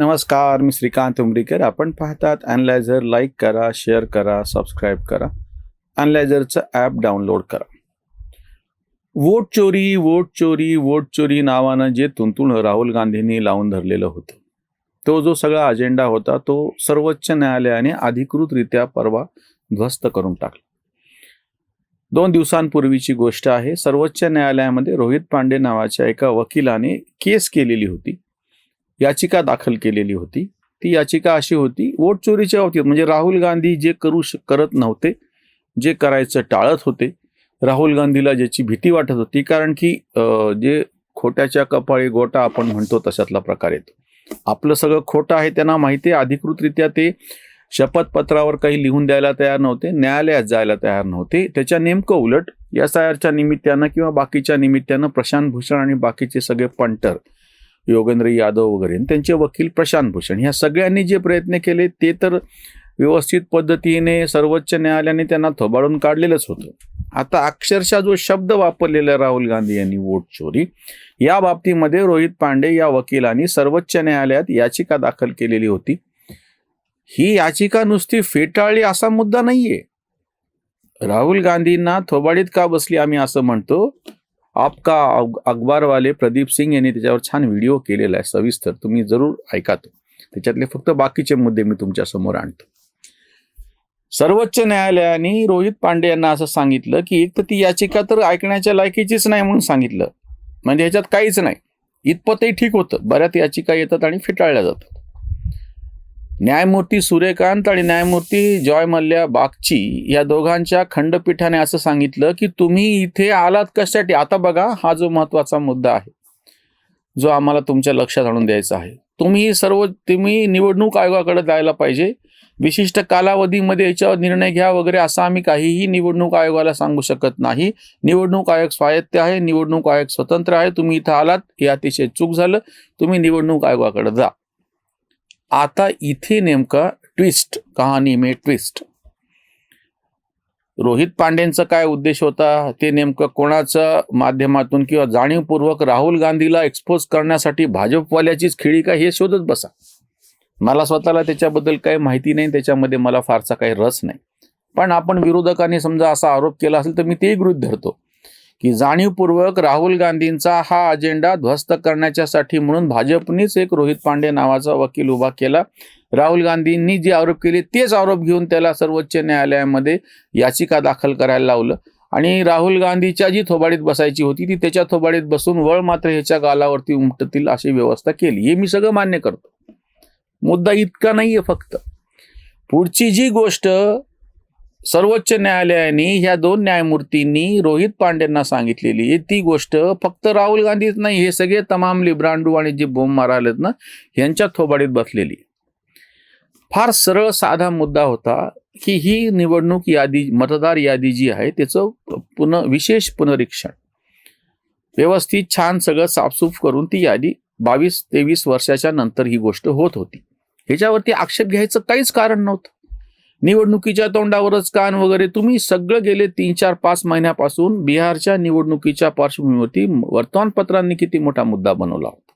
नमस्कार मी श्रीकांत उमरीकर. आपण पाहतात अनलायझर लाईक करा शेअर करा सबस्क्राईब करा. अनलायझरचं ॲप डाउनलोड करा. वोट चोरी वोट चोरी वोट चोरी नावानं जे तुंतुण राहुल गांधींनी लावून धरलेलं होतं तो जो सगळा अजेंडा होता तो सर्वोच्च न्यायालयाने अधिकृतरित्या परवा ध्वस्त करून टाकला. दोन दिवसांपूर्वीची गोष्ट आहे सर्वोच्च न्यायालयामध्ये रोहित पांडे नावाच्या एका वकिलाने केस केलेली होती. याचिका दाखल केलेली होती. ती याचिका अशी होती वोट चोरीच्या बाबतीत म्हणजे राहुल गांधी जे करू श करत नव्हते जे करायचं टाळत होते राहुल गांधीला ज्याची भीती वाटत होती कारण की जे खोट्याच्या कपाळी गोटा आपण म्हणतो तशातला प्रकार येतो. आपलं सगळं खोटं आहे त्यांना माहिती आहे अधिकृतरित्या ते शपथपत्रावर काही लिहून द्यायला तयार नव्हते न्यायालयात जायला तयार नव्हते. त्याच्या नेमकं उलट एस आय आरच्या निमित्तानं किंवा बाकीच्या निमित्तानं प्रशांत भूषण आणि बाकीचे सगळे पंटर योगेंद्र यादव वगैरे त्यांचे वकील प्रशांत भूषण. ह्या सगळ्यांनी जे प्रयत्न केले ते तर व्यवस्थित पद्धतीने सर्वोच्च न्यायालयाने त्यांना थोबाडून काढलेलंच होतं. आता अक्षरशः जो शब्द वापरलेला राहुल गांधी यांनी वोट चोरी या बाबतीमध्ये रोहित पांडे या वकिलांनी सर्वोच्च न्यायालयात याचिका दाखल केलेली होती. ही याचिका नुसती फेटाळली असा मुद्दा नाहीये. राहुल गांधींना थोबाडीत का बसली आम्ही असं म्हणतो? आपका अग- अखबारवाले प्रदीप सिंग यांनी त्याच्यावर छान व्हिडिओ केलेला आहे सविस्तर. तुम्ही जरूर ऐका तो. त्याच्यातले फक्त बाकीचे मुद्दे मी तुमच्यासमोर आणतो. सर्वोच्च न्यायालयाने रोहित पांडे यांना असं सांगितलं की एक तर ती याचिका तर ऐकण्याच्या लायकीचीच नाही म्हणून सांगितलं. म्हणजे ह्याच्यात काहीच नाही. इतपतही ठीक होतं. बऱ्याच याचिका येतात आणि फेटाळल्या जातात. न्यायमूर्ती सूर्यकांत आणि न्यायमूर्ती जॉय मल्ल्या बागची या दोघांच्या खंडपीठाने असं सांगितलं की तुम्ही इथे आलात कशासाठी? आता बघा हा जो महत्त्वाचा मुद्दा आहे जो आम्हाला तुमच्या लक्षात आणून द्यायचा आहे. तुम्ही सर्व तुम्ही निवडणूक आयोगाकडे जायला पाहिजे. विशिष्ट कालावधीमध्ये याच्यावर निर्णय घ्या वगैरे असं आम्ही काहीही निवडणूक आयोगाला सांगू शकत नाही. निवडणूक आयोग स्वायत्त आहे निवडणूक आयोग स्वतंत्र आहे तुम्ही इथं आलात हे अतिशय चूक झालं तुम्ही निवडणूक आयोगाकडे जा. आता इथे नेमका ट्विस्ट कहाणी मे ट्विस्ट रोहित पांडेंचा काय उद्देश होता? ते नेमकं कोणाच्या माध्यमातून किंवा जाणीवपूर्वक राहुल गांधीला एक्सपोज करण्यासाठी भाजपवाल्याचीच खिळी काय हे शोधत बसा. मला स्वतःला त्याच्याबद्दल काही माहिती नाही त्याच्यामध्ये मला फारसा काही रस नाही. पण आपण विरोधकांनी समजा असा आरोप केला असेल तर मी तेही गृहित धरतो. की जाणीवपूर्वक राहुल गांधींचा हा अजेंडा ध्वस्त करण्याच्यासाठी म्हणून भाजपनेच एक रोहित पांडे नावाचा वकील उभा केला. राहुल गांधींनी जे आरोप केले तेच आरोप घेऊन त्याला सर्वोच्च न्यायालयामध्ये याचिका दाखल करायला लावलं. आणि राहुल गांधीच्या जी थोबाडीत बसायची होती ती त्याच्या थोबाडीत बसून वळ मात्र ह्याच्या गालावरती उमटतील अशी व्यवस्था केली. हे मी सगळं मान्य करतो. मुद्दा इतका नाहीये फक्त. पुढची जी गोष्ट सर्वोच्च न्यायालयाने ह्या दोन न्यायमूर्तींनी रोहित पांडेंना सांगितलेली ती गोष्ट फक्त राहुल गांधीच नाही हे सगळे तमाम लिब्रांडू आणि जे बोंब मारालेत ना यांच्या थोबाडीत बसलेली फार सरळ साधा मुद्दा होता की ही निवडणूक यादी मतदार यादी जी आहे त्याचं पुन विशेष पुनरीक्षण. व्यवस्थित छान सगळं साफसूफ करून ती यादी बावीस तेवीस वर्षाच्या नंतर ही गोष्ट होत होती. ह्याच्यावरती आक्षेप घ्यायचं काहीच कारण नव्हतं. निवडणुकीच्या तोंडावरच कान वगैरे. तुम्ही सगळं गेले तीन चार पाच महिन्यापासून बिहारच्या निवडणुकीच्या पार्श्वभूमीवरती वर्तमानपत्रांनी किती मोठा मुद्दा बनवला होता.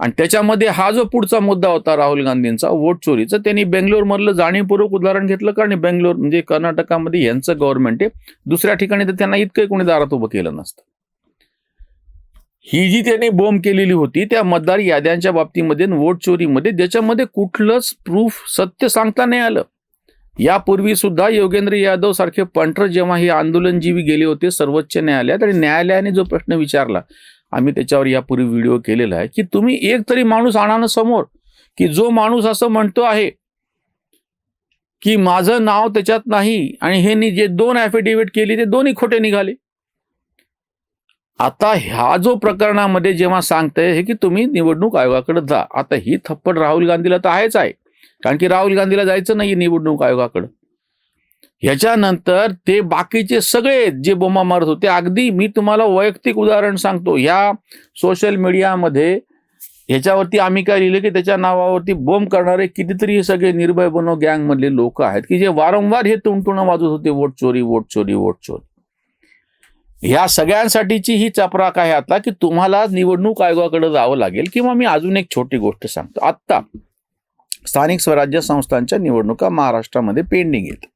आणि त्याच्यामध्ये हा जो पुढचा मुद्दा होता राहुल गांधींचा वोट चोरीचा त्यांनी बेंगलोरमधलं जाणीवपूर्वक उदाहरण घेतलं कारण बेंगलोर म्हणजे कर्नाटकामध्ये यांचं गव्हर्नमेंट आहे. दुसऱ्या ठिकाणी तर त्यांना इतकं कोणी दारात उभं केलं नसतं. ही जी त्यांनी बोंब केलेली होती त्या मतदार याद्यांच्या बाबतीमध्ये वोट चोरीमध्ये ज्याच्यामध्ये कुठलंच प्रूफ सत्य सांगता नाही आलं. यापूर्वी सुद्धा योगेंद्र यादव सारखे पंटर जेव्हा हे आंदोलनजीवी गेले होते सर्वोच्च न्यायालयात आणि न्यायालयाने जो प्रश्न विचारला आम्ही त्याच्यावर यापूर्वी व्हिडिओ केलेला आहे की तुम्ही एक तरी माणूस आणा ना समोर की जो माणूस असं म्हणतो आहे की माझं नाव त्याच्यात नाही आणि हे जे दोन ॲफिडेव्हिट केली ते दोन्ही खोटे निघाले. आता ह्या जो प्रकरणामध्ये जेव्हा सांगताय हे की तुम्ही निवडणूक आयोगाकडे जा. आता ही थप्पड राहुल गांधीला तर आहेच आहे. कारण की राहुल गांधीला जायचं नाही निवडणूक आयोगाकडं. ह्याच्यानंतर ते बाकीचे सगळे जे बोमा मारत होते अगदी मी तुम्हाला वैयक्तिक उदाहरण सांगतो. ह्या सोशल मीडियामध्ये ह्याच्यावरती आम्ही काय लिहिलं की त्याच्या नावावरती बोंब करणारे कितीतरी हे सगळे निर्भय बनो गँगमधले लोक आहेत की जे वारंवार हे तुणतुणं वाजवत होते वोट चोरी वोट चोरी वोट चोरी. ह्या सगळ्यांसाठीची ही चपराक आहे आता की तुम्हाला निवडणूक आयोगाकडे जावं लागेल किंवा मी अजून एक छोटी गोष्ट सांगतो. आत्ता स्थानिक स्वराज्य संस्थांच्या निवडणुका महाराष्ट्रामध्ये पेंडिंग आहेत.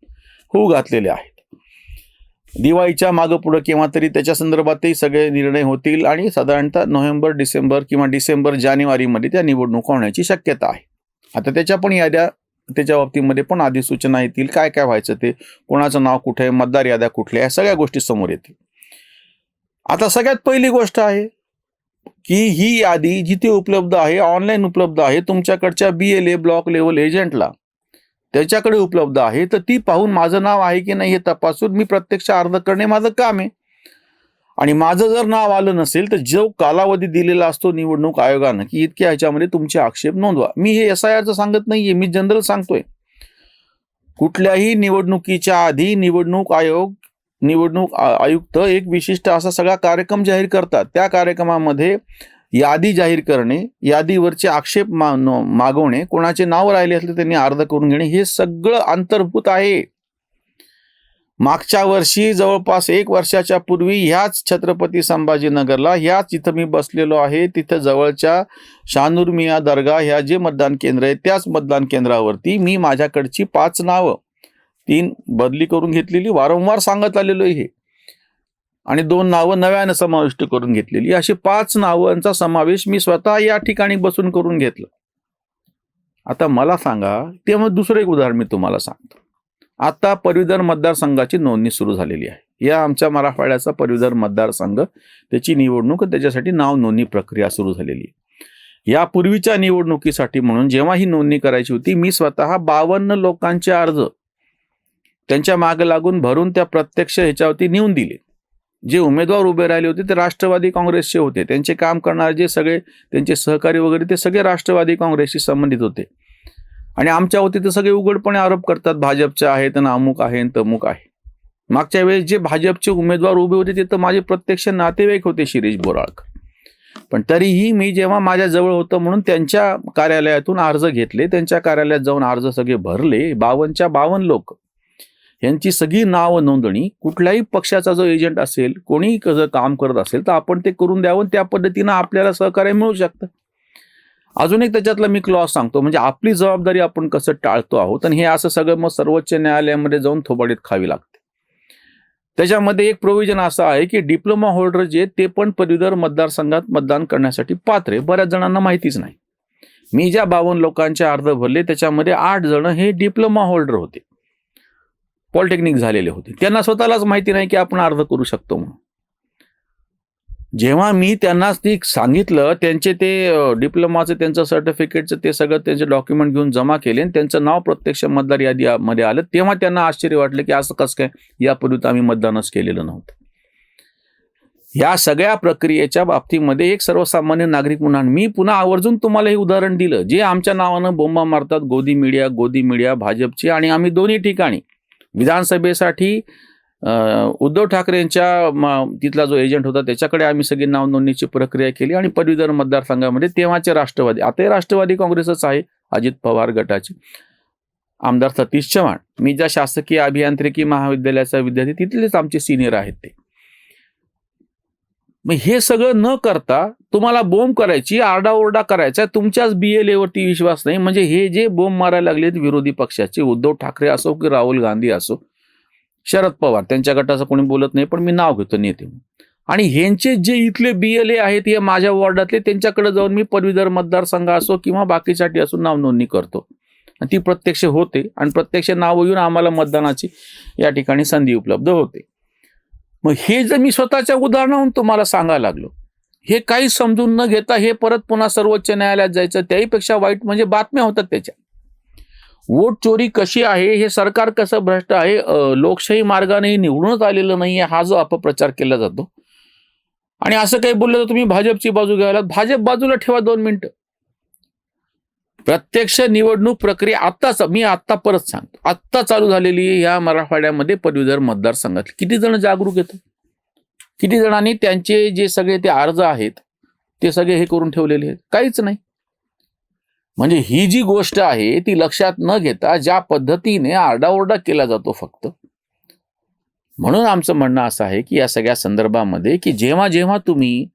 होऊ घातलेल्या आहेत. दिवाळीच्या मागं पुढं किंवा तरी त्याच्या संदर्भातही सगळे निर्णय होतील आणि साधारणतः नोव्हेंबर डिसेंबर किंवा डिसेंबर जानेवारीमध्ये त्या निवडणुका होण्याची शक्यता आहे. आता त्याच्या पण याद्या त्याच्या बाबतीमध्ये पण अधिसूचना येतील. काय काय व्हायचं ते कोणाचं नाव कुठे आहे मतदार याद्या कुठल्या या सगळ्या गोष्टी समोर येतील. आता सगळ्यात पहिली गोष्ट आहे की ही यादी जिथे उपलब्ध आहे ऑनलाईन उपलब्ध आहे तुमच्याकडच्या B L A block level एजंटला त्याच्याकडे उपलब्ध आहे तर ती पाहून माझं नाव आहे की नाही हे तपासून मी प्रत्यक्ष अर्ज करणे माझं काम आहे. आणि माझं जर नाव आलं नसेल तर जो कालावधी दिलेला असतो निवडणूक आयोगानं की इतक्या ह्याच्यामध्ये तुमचे आक्षेप नोंदवा. मी हे एस आय आरचं सांगत नाहीये मी जनरल सांगतोय. कुठल्याही निवडणुकीच्या आधी निवडणूक आयोग निवडणूक आयुक्त एक विशिष्ट असा सगळा कार्यक्रम जाहीर करतात. त्या कार्यक्रमामध्ये यादी जाहीर करणे यादीवरचे आक्षेप मा मागवणे कोणाचे नाव राहिले असले त्यांनी अर्ज करून घेणे हे सगळं अंतर्भूत आहे. मागच्या वर्षी जवळपास एक वर्षाच्या पूर्वी ह्याच छत्रपती संभाजीनगरला ह्याच इथं मी बसलेलो आहे तिथं जवळच्या शानूर मिया दर्गा ह्या जे मतदान केंद्र आहे त्याच मतदान केंद्रावरती मी माझ्याकडची पाच नावं तीन बदली करून घेतलेली वारंवार सांगत आलेलो आहे हे. आणि दोन नावं नव्यानं समाविष्ट करून घेतलेली. अशी पाच नावांचा समावेश मी स्वतः या ठिकाणी बसून करून घेतलं. आता मला सांगा तेव्हा दुसरं एक उदाहरण मी तुम्हाला सांगतो. आता पदवीधर मतदारसंघाची नोंदणी सुरू झालेली आहे. या आमच्या मराठवाड्याचा पदवीधर मतदारसंघ त्याची निवडणूक त्याच्यासाठी नाव नोंदणी प्रक्रिया सुरू झालेली. आहे यापूर्वीच्या निवडणुकीसाठी म्हणून जेव्हा ही नोंदणी करायची होती मी स्वतः बावन्न लोकांचे अर्ज त्यांच्या मागे लागून भरून त्या प्रत्यक्ष ह्याच्यावरती नेऊन दिले. जे उमेदवार उभे राहिले होते ते राष्ट्रवादी काँग्रेसचे होते. त्यांचे काम करणारे जे सगळे त्यांचे सहकारी वगैरे ते सगळे राष्ट्रवादी काँग्रेसशी संबंधित होते. आणि आमच्यावरती ते सगळे उघडपणे आरोप करतात भाजपचे आहेत आणि अमुक आहे आणि तमुक आहे. मागच्या वेळेस जे भाजपचे उमेदवार उभे होते ते तर माझे प्रत्यक्ष नातेवाईक होते शिरीष बोराळकर. पण तरीही मी जेव्हा माझ्या जवळ होतं म्हणून त्यांच्या कार्यालयातून अर्ज घेतले त्यांच्या कार्यालयात जाऊन अर्ज सगळे भरले. बावनच्या बावन्न लोक यांची सगळी नाव नोंदणी कुठल्याही पक्षाचा जो एजंट असेल कोणी जर काम करत असेल तर आपण ते करून द्यावं त्या पद्धतीनं आपल्याला सहकार्य मिळू शकतं. अजून एक त्याच्यातला मी क्लॉज सांगतो म्हणजे आपली जबाबदारी आपण कसं टाळतो आहोत आणि हे असं सगळं मग सर्वोच्च न्यायालयामध्ये जाऊन थोबाडीत खावी लागते. त्याच्यामध्ये एक प्रोव्हिजन असं आहे की डिप्लोमा होल्डर जे ते पण पदवीधर मतदारसंघात मतदान करण्यासाठी पात्र आहे बऱ्याच जणांना माहितीच नाही. मी ज्या बावन्न लोकांचे अर्ज भरले त्याच्यामध्ये आठ जण हे डिप्लोमा होल्डर होते. पॉलिटेक्निक झालेले होते. त्यांना स्वतःलाच माहिती नाही की आपण अर्ज करू शकतो म्हणून. जेव्हा मी त्यांना ती सांगितलं त्यांचे ते डिप्लोमाचं त्यांचं सर्टिफिकेटचं ते सगळं त्यांचे डॉक्युमेंट घेऊन जमा केले आणि त्यांचं नाव प्रत्यक्ष मतदार यादीमध्ये आलं तेव्हा त्यांना आश्चर्य वाटलं की असं कसं काय? यापूर्वी तर आम्ही मतदानच केलेलं नव्हतं. या सगळ्या प्रक्रियेच्या बाबतीमध्ये एक सर्वसामान्य नागरिक म्हणून मी पुन्हा आवर्जून तुम्हाला हे उदाहरण दिलं. जे आमच्या नावानं बोंबा मारतात गोदी मीडिया गोदी मीडिया भाजपची आणि आम्ही दोन्ही ठिकाणी विधानसभेसाठी उद्धव ठाकरेंच्या तिथला जो एजंट होता त्याच्याकडे आम्ही सगळी नाव नोंदणीची प्रक्रिया केली आणि पदवीधर मतदारसंघामध्ये तेव्हाचे राष्ट्रवादी आताही राष्ट्रवादी काँग्रेसच आहे अजित पवार गटाचे. आमदार सतीश चव्हाण मी ज्या शासकीय अभियांत्रिकी महाविद्यालयाचा विद्यार्थी तिथलेच आमचे सिनियर आहेत ते. मग हे सगळं न करता तुम्हाला बोंब करायची आरडाओरडा करायचा तुमच्याच बी एल एवरती विश्वास नाही. म्हणजे हे जे बोंब मारायला लागलेत विरोधी पक्षाचे उद्धव ठाकरे असो की राहुल गांधी असो शरद पवार त्यांच्या गटाचं कोणी बोलत नाही पण मी नाव घेतो नेते आणि ह्यांचे जे इथले बी एल ए आहेत हे माझ्या वॉर्डातले त्यांच्याकडे जाऊन मी पदवीधर मतदारसंघ असो किंवा बाकीसाठी असो नाव नोंदणी करतो. आणि ती प्रत्यक्ष होते आणि प्रत्यक्ष नाव येऊन आम्हाला मतदानाची या ठिकाणी संधी उपलब्ध होते. मग हे जर मी स्वतःच्या उदाहरणाहून तुम्हाला सांगायला लागलो हे काही समजून न घेता हे परत पुन्हा सर्वोच्च न्यायालयात जायचं त्याहीपेक्षा वाईट म्हणजे बातम्या होतात त्याच्या वोट चोरी कशी आहे हे सरकार कसं भ्रष्ट आहे लोकशाही मार्गाने निवडूनच आलेलं नाही हा जो अपप्रचार केला जातो. आणि असं काही बोललं तर तुम्ही भाजपची बाजू घ्यायला भाजप बाजूला ठेवा दोन मिनिटं. प्रत्यक्ष निवडणूक प्रक्रिया आत्ताच मी आत्ता परत सांगतो. आत्ता चालू झालेली आहे या मराठवाड्यामध्ये पदवीधर मतदारसंघात किती जण जागरूक येतात? किती जणांनी त्यांचे जे सगळे ते अर्ज आहेत ते सगळे हे करून ठेवलेले आहेत? काहीच नाही. म्हणजे ही जी गोष्ट आहे ती लक्षात न घेता ज्या पद्धतीने आरडाओरडा केला जातो फक्त म्हणून आमचं म्हणणं असं आहे की या सगळ्या संदर्भामध्ये की जेव्हा जेव्हा तुम्ही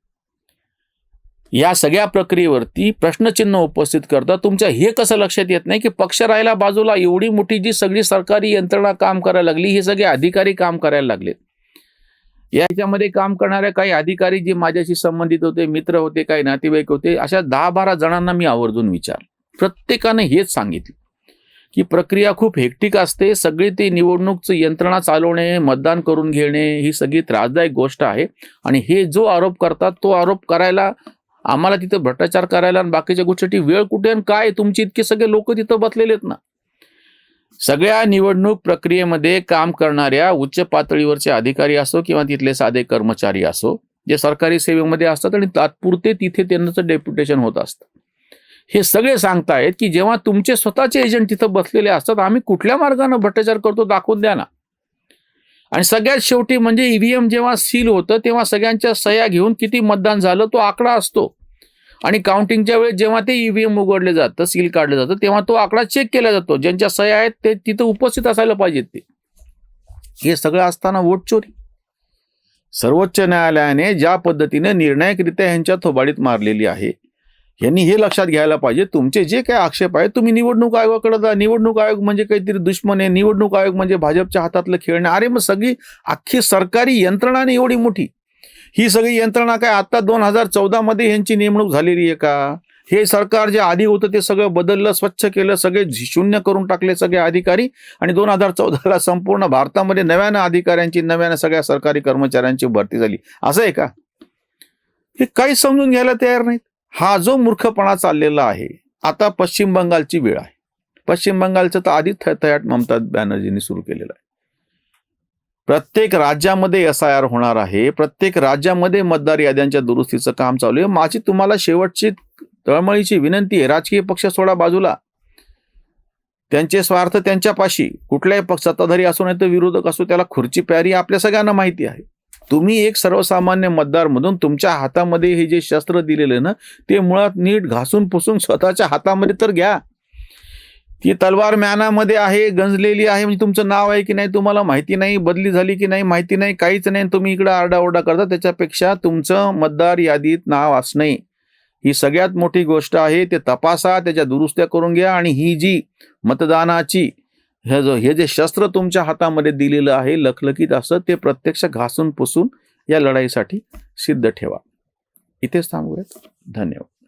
या सगळ्या प्रक्रियेवरती प्रश्नचिन्ह उपस्थित करता तुमच्या हे कसं लक्षात येत नाही की पक्ष राहिला बाजूला एवढी मोठी जी सगळी सरकारी यंत्रणा काम करायला लागली हे सगळे अधिकारी काम करायला लागलेत. याच्यामध्ये काम करणाऱ्या काही अधिकारी जे माझ्याशी संबंधित होते मित्र होते काही नातेवाईक होते अशा दहा बारा जणांना मी आवर्जून विचार प्रत्येकाने हेच सांगितलं की प्रक्रिया खूप हेक्टिक असते सगळी ती निवडणूकचं यंत्रणा चालवणे मतदान करून घेणे ही सगळी त्रासदायक गोष्ट आहे. आणि हे जो आरोप करतात तो आरोप करायला आम्हाला तिथं भ्रष्टाचार करायला आणि बाकीच्या गोष्टीसाठी वेळ कुठे आणि काय? तुमचे इतके सगळे लोक तिथं बसलेले आहेत ना. सगळ्या निवडणूक प्रक्रियेमध्ये काम करणाऱ्या उच्च पातळीवरचे अधिकारी असो किंवा तिथले साधे कर्मचारी असो जे सरकारी सेवेमध्ये असतात आणि तात्पुरते तिथे त्यांचं डेप्युटेशन होत असतं. हे सगळे सांगतायत की जेव्हा तुमचे स्वतःचे एजंट तिथं बसलेले असतात आम्ही कुठल्या मार्गाने भ्रष्टाचार करतो दाखवून द्या ना. आणि सगळ्यात शेवटी म्हणजे ईव्हीएम जेव्हा सील होतं तेव्हा सगळ्यांच्या सह्या घेऊन किती मतदान झालं तो आकडा असतो. आणि काउंटिंगच्या वेळेस जेव्हा ते ईव्हीएम उघडले जातं सील काढलं जातं तेव्हा तो आकडा चेक केला जातो. ज्यांच्या सह्या आहेत ते तिथं उपस्थित असायला पाहिजेत ते. हे सगळं असताना वोट चोरी. सर्वोच्च न्यायालयाने ज्या पद्धतीने निर्णायकरित्या ह्यांच्या थोबाडीत मारलेली आहे यांनी हे लक्षात घ्यायला पाहिजे तुमचे जे काही आक्षेप आहेत तुम्ही निवडणूक आयोगाकडे जा. निवडणूक आयोग म्हणजे काहीतरी दुश्मन आहे. निवडणूक आयोग म्हणजे भाजपच्या हातातलं खेळणं. अरे मग सगळी अख्खी सरकारी यंत्रणा नाही एवढी मोठी. ही सगळी यंत्रणा काय आता दोन हजार चौदामध्ये यांची नेमणूक झालेली आहे का? हे सरकार जे आधी होतं ते सगळं बदललं स्वच्छ केलं सगळे शून्य करून टाकले सगळे अधिकारी आणि दोन हजार चौदाला संपूर्ण भारतामध्ये नव्यानं अधिकाऱ्यांची नव्यानं सगळ्या सरकारी कर्मचाऱ्यांची भरती झाली. असं आहे का? हे काही समजून घ्यायला तयार नाहीत. हा जो मूर्खपणा चाललेला आहे आता पश्चिम बंगालची वेळ आहे. पश्चिम बंगालचं तर आधीच थयाट ममता बॅनर्जींनी सुरू केलेलं आहे. प्रत्येक राज्यामध्ये एस आय आर होणार आहे प्रत्येक राज्यामध्ये मतदार याद्यांच्या दुरुस्तीचं काम चालू आहे. माझी तुम्हाला शेवटची तळमळीची विनंती आहे राजकीय पक्ष सोडा बाजूला. त्यांचे स्वार्थ त्यांच्यापाशी. कुठल्याही पक्ष सत्ताधारी असो नाही तर विरोधक असो त्याला खुर्ची प्यारी आपल्या सगळ्यांना माहिती आहे. तुम्ही एक सर्वसामान्य मतदार म्हणून तुमच्या हातामध्ये हे जे शस्त्र दिलेलं ना ते मुळात नीट घासून पुसून स्वतःच्या हातामध्ये तर घ्या. ती तलवार म्यानामध्ये आहे गंजलेली आहे म्हणजे तुमचं नाव आहे की नाही तुम्हाला माहिती नाही बदली झाली की नाही माहिती नाही काहीच नाही तुम्ही इकडे आरडाओरडा करता त्याच्यापेक्षा तुमचं मतदार यादीत नाव असणे ही सगळ्यात मोठी गोष्ट आहे. ते तपासा त्याच्या दुरुस्त्या करून घ्या आणि ही जी मतदानाची हे जो हे जे शस्त्र तुमच्या हातामध्ये दिलेलं आहे लखलखीत असं ते प्रत्यक्ष घासून पुसून या लढाईसाठी सिद्ध ठेवा. इथेच थांबूयात. धन्यवाद.